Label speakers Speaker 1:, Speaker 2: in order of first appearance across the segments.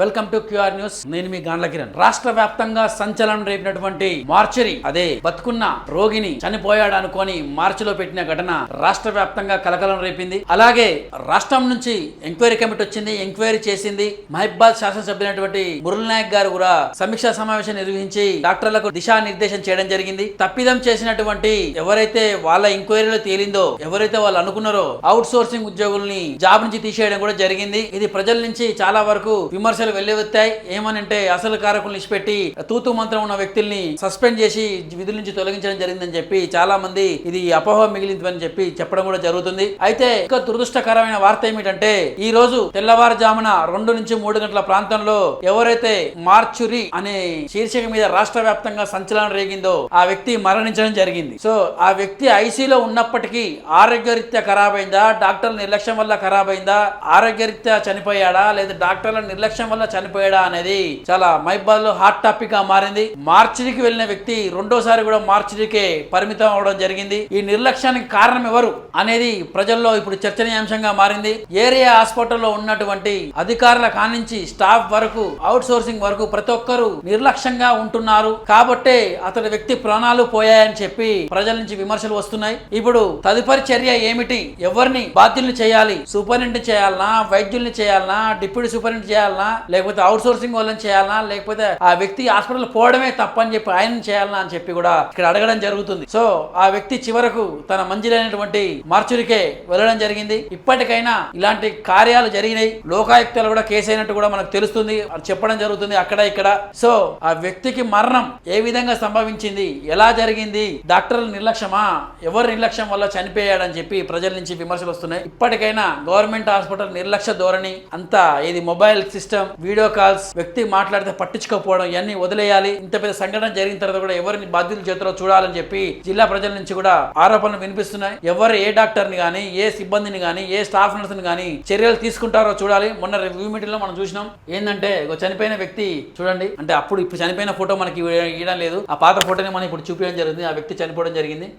Speaker 1: Welcome to QR news. నేను మీ గాండ్ల కిరణ్. రాష్ట్ర వ్యాప్తంగా సంచలనం రేపినటువంటి మార్చరీ అదే బతుకున్న రోగిని చనిపోయాడు అనుకొని మార్చిలో పెట్టిన ఘటన రాష్ట్ర వ్యాప్తంగా కలకలం రేపింది. అలాగే రాష్ట్రం నుంచి ఎంక్వైరీ కమిటీ వచ్చింది ఎంక్వైరీ చేసింది. మహిబాద్ శాసనసభ్యులైనటువంటి మురళి నాయక్ గారు కూడా సమీక్షా సమావేశం నిర్వహించి డాక్టర్లకు దిశానిర్దేశం చేయడం జరిగింది. తప్పిదం చేసినటువంటి ఎవరైతే వాళ్ళ ఎంక్వైరీలో తేలిందో ఎవరైతే వాళ్ళు అనుకున్నారో అవుట్ సోర్సింగ్ ఉద్యోగుల్ని జాబ్ నుంచి తీసేయడం కూడా జరిగింది. ఇది ప్రజల నుంచి చాలా వరకు విమర్శ విమర్శలు వెల్లువెత్తాయి ఏమనంటే అసలు కారకులు నిష్పెట్టి తూతు మంత్రం ఉన్న వ్యక్తుల్ని సస్పెండ్ చేసి విధుల నుంచి తొలగించడం జరిగిందని చెప్పి చాలా మంది ఇది అపోహ మిగిలిందని చెప్పి చెప్పడం కూడా జరుగుతుంది. అయితే ఇంకా దురదృష్టకరమైన వార్త ఏమిటంటే ఈ రోజు తెల్లవారుజామున రెండు నుంచి మూడు గంటల ప్రాంతంలో ఎవరైతే మార్చురి అనే శీర్షిక మీద రాష్ట్ర వ్యాప్తంగా సంచలనం రేగిందో ఆ వ్యక్తి మరణించడం జరిగింది. సో ఆ వ్యక్తి ఐసీలో ఉన్నప్పటికీ ఆరోగ్యరీత్యా ఖరాబ్ అయిందా డాక్టర్ల నిర్లక్ష్యం వల్ల ఖరాబ్ అయిందా ఆరోగ్యరీత్యా చనిపోయాడా? లేదా డాక్టర్ల నిర్లక్ష్యం వల్ల చనిపోయాడా అనేది చాలా మైబాద్లో హాట్ టాపిక్గా మారింది. మార్చిడికి వెళ్ళిన వ్యక్తి రెండోసారి కూడా మార్చిడికే పరిమితం అవడం జరిగింది. ఈ నిర్లక్ష్యానికి కారణం ఎవరు అనేది ప్రజల్లో ఇప్పుడు చర్చనీయాంశంగా మారింది. ఏరియా హాస్పిటల్లో ఉన్నటువంటి అధికారుల కానించి స్టాఫ్ వరకు అవుట్ సోర్సింగ్ వరకు ప్రతి ఒక్కరు నిర్లక్ష్యంగా ఉంటున్నారు. కాబట్టే అతడి వ్యక్తి ప్రాణాలు పోయాయని చెప్పి ప్రజల నుంచి విమర్శలు వస్తున్నాయి. ఇప్పుడు తదుపరి చర్య ఏమిటి? ఎవరిని బాధ్యుల్ని చేయాలి? సూపరింటెండెంట్ చేయాలనా? వైద్యుల్ని చేయాలనా? డిప్యూటీ సూపరింటెండెంట్ చేయాలనా? లేకపోతే అవుట్ సోర్సింగ్ వాళ్ళని చేయాలనా? లేకపోతే ఆ వ్యక్తి హాస్పిటల్ పోవడమే తప్పని చెప్పి ఆయన చేయాలనా అని చెప్పి కూడా ఇక్కడ అడగడం జరుగుతుంది. సో ఆ వ్యక్తి చివరకు తన మంజిలైనటువంటి మార్చురికే వెళ్ళడం జరిగింది. ఇప్పటికైనా ఇలాంటి కార్యాలు జరిగినాయి. లోకాయుక్తలు కూడా కేసు అయినట్టు కూడా మనకు తెలుస్తుంది. అది చెప్పడం జరుగుతుంది అక్కడ ఇక్కడ. సో ఆ వ్యక్తికి మరణం ఏ విధంగా సంభవించింది? ఎలా జరిగింది? డాక్టర్ల నిర్లక్ష్యమా? ఎవరి నిర్లక్ష్యం వల్ల చనిపోయాడని చెప్పి ప్రజల నుంచి విమర్శలు వస్తున్నాయి. ఇప్పటికైనా గవర్నమెంట్ హాస్పిటల్ నిర్లక్ష్య ధోరణి అంతా ఇది మొబైల్ సిస్టమ్ వీడియో కాల్స్ వ్యక్తి మాట్లాడితే పట్టించుకోకపోవడం ఇవన్నీ వదిలేయాలి. ఇంత పెద్ద సంఘటన జరిగిన తర్వాత కూడా ఎవరిని బాధ్యుల చేతిలో చూడాలని చెప్పి జిల్లా ప్రజల నుంచి కూడా ఆరోపణలు వినిపిస్తున్నాయి. ఎవరు ఏ డాక్టర్ని కానీ ఏ సిబ్బందిని కానీ ఏ స్టాఫ్ నర్సుని కానీ చర్యలు తీసుకుంటారో చూడాలి. మొన్న రివ్యూ మీటింగ్లో మనం చూసినాం. ఏంటంటే చనిపోయిన వ్యక్తి చూడండి. అంటే అప్పుడు ఇప్పుడు చనిపోయిన ఫోటో మనకి ఇవ్వడం లేదు. ఆ పాత ఫోటోని మనం ఇప్పుడు చూపించడం జరిగింది. ఆ వ్యక్తి చనిపోవడం జరిగింది.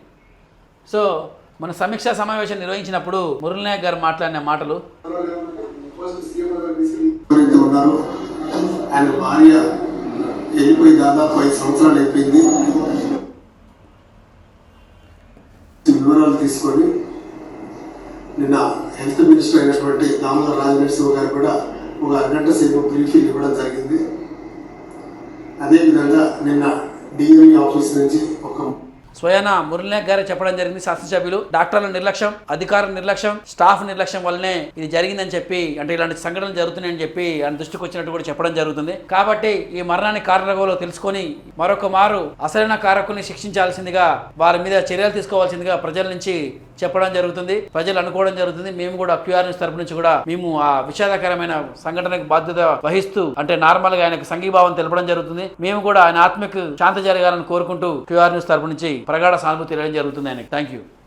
Speaker 1: సో మన సమీక్షా సమావేశం నిర్వహించినప్పుడు మురళి నాయక్ గారు మాట్లాడిన మాటలు
Speaker 2: ఉన్నారు. ఆయన భార్య వెళ్ళిపోయి దాదాపు ఐదు సంవత్సరాలు అయిపోయింది. వివరాలు తీసుకొని నిన్న హెల్త్ మినిస్టర్ అయినటువంటి దామోదర్ రాజనరసింహ గారు కూడా ఒక అరగంట సేపు బ్రీఫింగ్ ఇవ్వడం జరిగింది. అదేవిధంగా నిన్న డిఎంఈ ఆఫీస్ నుంచి ఒక
Speaker 1: స్వయాన మురళీనాయక్ గారే చెప్పడం జరిగింది శాసనసభ్యులు. డాక్టర్ల నిర్లక్ష్యం అధికారుల నిర్లక్ష్యం స్టాఫ్ నిర్లక్ష్యం వల్లనే ఇది జరిగిందని చెప్పి అంటే ఇలాంటి సంఘటనలు జరుగుతున్నాయని చెప్పి ఆయన దృష్టికి వచ్చినట్టు కూడా చెప్పడం జరుగుతుంది. కాబట్టి ఈ మరణాన్ని కారణగోలో తెలుసుకొని మరొక మారు అసలైన కారకుల్ని శిక్షించాల్సిందిగా వారి మీద చర్యలు తీసుకోవాల్సిందిగా ప్రజల నుంచి చెప్పడం జరుగుతుంది. ప్రజలు అనుకోవడం జరుగుతుంది. మేము కూడా క్యూఆర్ న్యూస్ తరపు నుంచి కూడా మేము ఆ విషాదకరమైన సంఘటనకు బాధ్యత వహిస్తూ అంటే నార్మల్గా ఆయనకు సంఘీభావం తెలపడం జరుగుతుంది. మేము కూడా ఆయన ఆత్మకు శాంతి జరగాలని కోరుకుంటూ క్యూఆర్ న్యూస్ తరపు నుంచి ప్రగాఢ సానుభూతి తెలియడం జరుగుతుంది ఆయనకి. Thank you